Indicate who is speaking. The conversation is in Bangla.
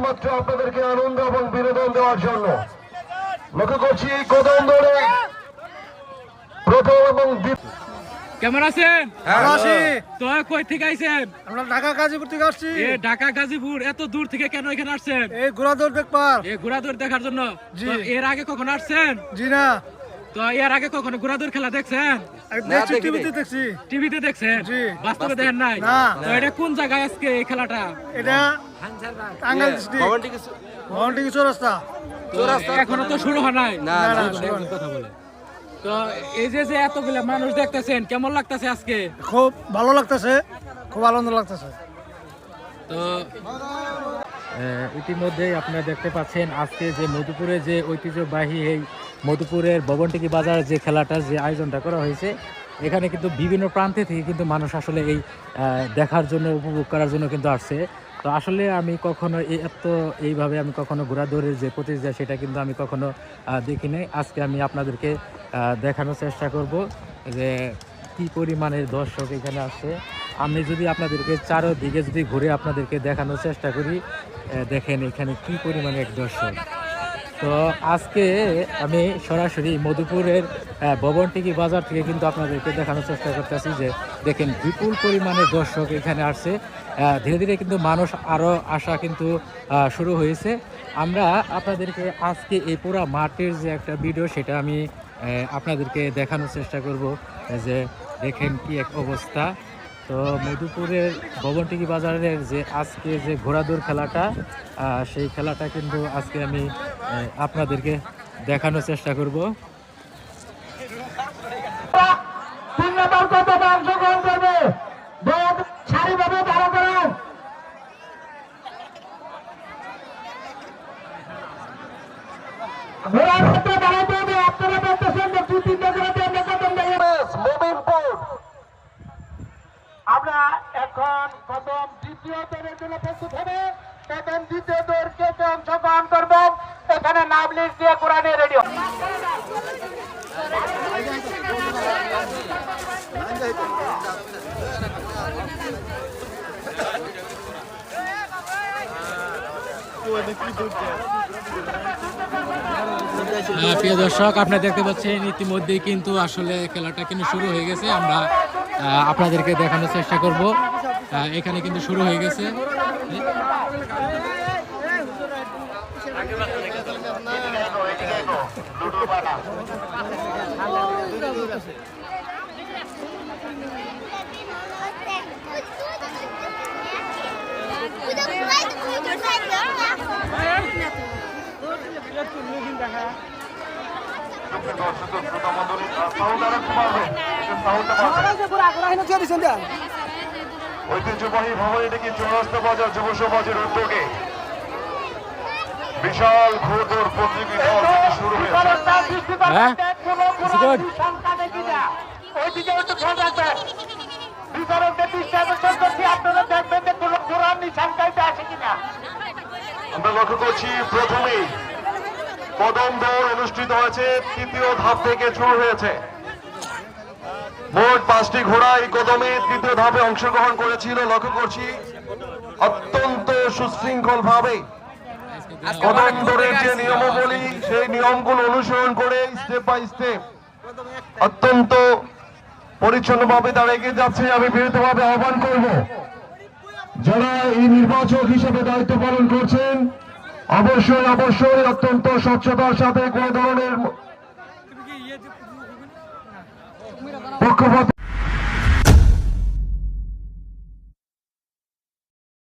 Speaker 1: শুধুমাত্র আপনাদেরকে আনন্দ এবং বিনোদন দেওয়ার জন্য। লক্ষ্য করছি কদম দৌড়ে প্রথম এবং
Speaker 2: কেমন আছেন? তো কই থেকে আইছেন?
Speaker 3: আমরা ঢাকা গাজীপুর থেকে আসছি।
Speaker 2: এ ঢাকা গাজীপুর এত দূর থেকে কেন এখানে আসছেন?
Speaker 3: এই ঘোড়াদৌড় দেখবার।
Speaker 2: এ ঘোড়াদৌড় দেখার জন্য? এর আগে কখনো আসছেন?
Speaker 3: জি না।
Speaker 2: তো এর আগে কখনো ঘোড়াদৌড় খেলা দেখছেন?
Speaker 3: দেখছি টিভিতে দেখছি।
Speaker 2: টিভিতে দেখছেন?
Speaker 3: জি।
Speaker 2: বাস্তবে দেখেন নাই? তো এটা কোন জায়গায় আজকে এই খেলাটা?
Speaker 3: এটা টাঙ্গাইল ডিস্ট্রিক্ট। চৌরাস্তা।
Speaker 2: তো এখনও তো শুরু হয় নাই? কথা বলে। তো এই যে যে এতগুলা মানুষ দেখতেছেন কেমন লাগতেছে আজকে?
Speaker 3: খুব ভালো লাগতেছে খুব আনন্দ লাগতেছে।
Speaker 2: তো ইতিমধ্যেই আপনারা দেখতে পাচ্ছেন আজকে যে মধুপুরে যে ঐতিহ্যবাহী এই মধুপুরের ভবনটিকি বাজার যে খেলাটা যে আয়োজনটা করা হয়েছে, এখানে কিন্তু বিভিন্ন প্রান্তে থেকে কিন্তু মানুষ আসলে এই দেখার জন্য, উপভোগ করার জন্য কিন্তু আসছে। তো আসলে আমি কখনো এত এইভাবে আমি কখনো ঘোরাদৌড়ের যে প্রতিযোগিতা সেটা কিন্তু আমি কখনো দেখিনি। আজকে আমি আপনাদেরকে দেখানোর চেষ্টা করব যে কি পরিমাণের দর্শক এখানে আসছে। আমি যদি আপনাদেরকে চারোদিকে যদি ঘুরে আপনাদেরকে দেখানোর চেষ্টা করি দেখেন এখানে কি পরিমাণে এক দর্শক তো আজকে আমি সরাসরি মধুপুরের ভবনটিকি বাজার থেকে কিন্তু আপনাদেরকে দেখানোর চেষ্টা করতেছি যে, দেখেন বিপুল পরিমাণে দর্শক এখানে আসছে। ধীরে ধীরে কিন্তু মানুষ আরও আসা কিন্তু শুরু হয়েছে। আমরা আপনাদেরকে আজকে এই পুরা মাঠের যে একটা ভিডিও সেটা আমি আপনাদেরকে দেখানোর চেষ্টা করব যে দেখেন কি এক অবস্থা। তো মধুপুরের ভবনটিকি বাজারের যে আজকে যে ঘোড়াদৌড় খেলাটা সেই খেলাটা কিন্তু আজকে আমি আপনাদেরকে দেখানোর চেষ্টা করব।
Speaker 1: তিন কে অংশগ্রহণ করবেন। এখানে নাম লিস্ট দিয়ে কোরআনে রেডিও
Speaker 2: প্রিয় দর্শক আপনারা দেখতে পাচ্ছেন ইতিমধ্যেই কিন্তু আসলে খেলাটা কিন্তু শুরু হয়ে গেছে। আমরা আপনাদেরকে দেখানোর চেষ্টা করব। এখানে কিন্তু শুরু হয়ে গেছে।
Speaker 1: ঐতিহ্যবাহী ভবন এটাকে চৌরাস্তা বাজার যুব সমাজের উদ্যোগে বিশাল ঘোরদৌড় প্রতিযোগিতা already শুরু হয়েছে
Speaker 2: হ্যাঁ Good.
Speaker 1: ওইদিকে একটু খেয়াল রাখবেন বিচারকদের দৃষ্টি আকর্ষণ করছি আপনারা দেখবেন যে কোনো কোরআন নিশান কাইতে আমরা লক্ষ্য করছি প্রথমেই কদম দৌড় অনুষ্ঠিত হয়েছে তৃতীয় ধাপ থেকে শুরু হয়েছে। মোট পাঁচটি ঘোড়া এই কদমে তৃতীয় ধাপে অংশগ্রহণ করেছিল লক্ষ্য করছি অত্যন্ত সুশৃঙ্খল ভাবে কদম যে নিয়মাবলী, সেই নিয়মগুলো অনুসরণ করে স্টেপ বাই স্টেপ অত্যন্ত পরিচ্ছন্নভাবে তারা এগিয়ে যাচ্ছে। আমি বিরতভাবে আহ্বান করব, যারা এই নির্বাচক হিসেবে দায়িত্ব পালন করছেন, অবশ্যই অবশ্যই অত্যন্ত স্বচ্ছতার সাথে কোনো ধরনের পক্ষপাত